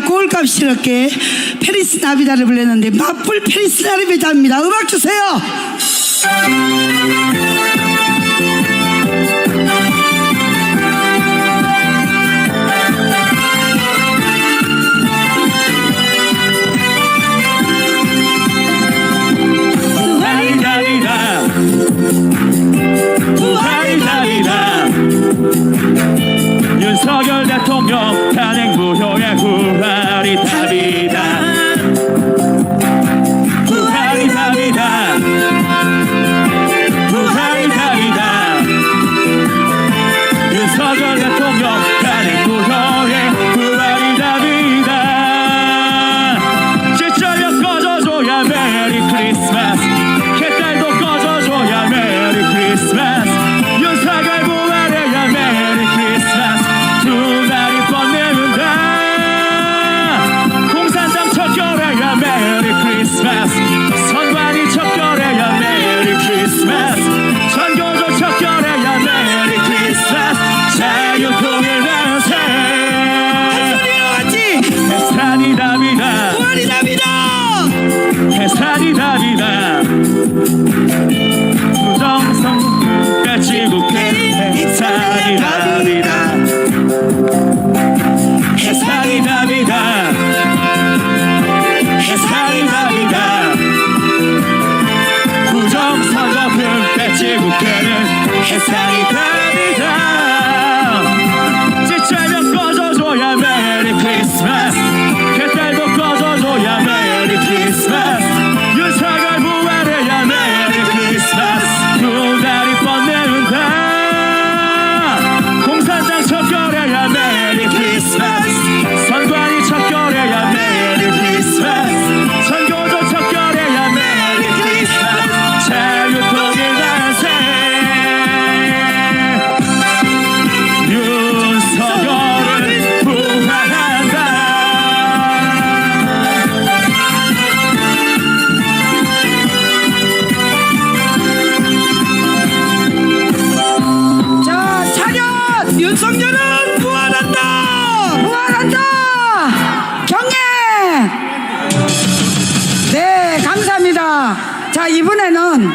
꼴값 이렇게 페리스 나비다를 불렀는데 맞불 페리스 나비다입니다. 음악 주세요. 나리나리나 윤석열 대통령 탄핵 무효의 후발이다 사리 답이다. 무정성 가지고 깨해 사리 답이다. 해사리 답이다. 해사리 답이다. 부정성 가지고 깨는 해사리 답 성녀는 부활한다! 부활한다! 경례! 네, 감사합니다. 자, 이번에는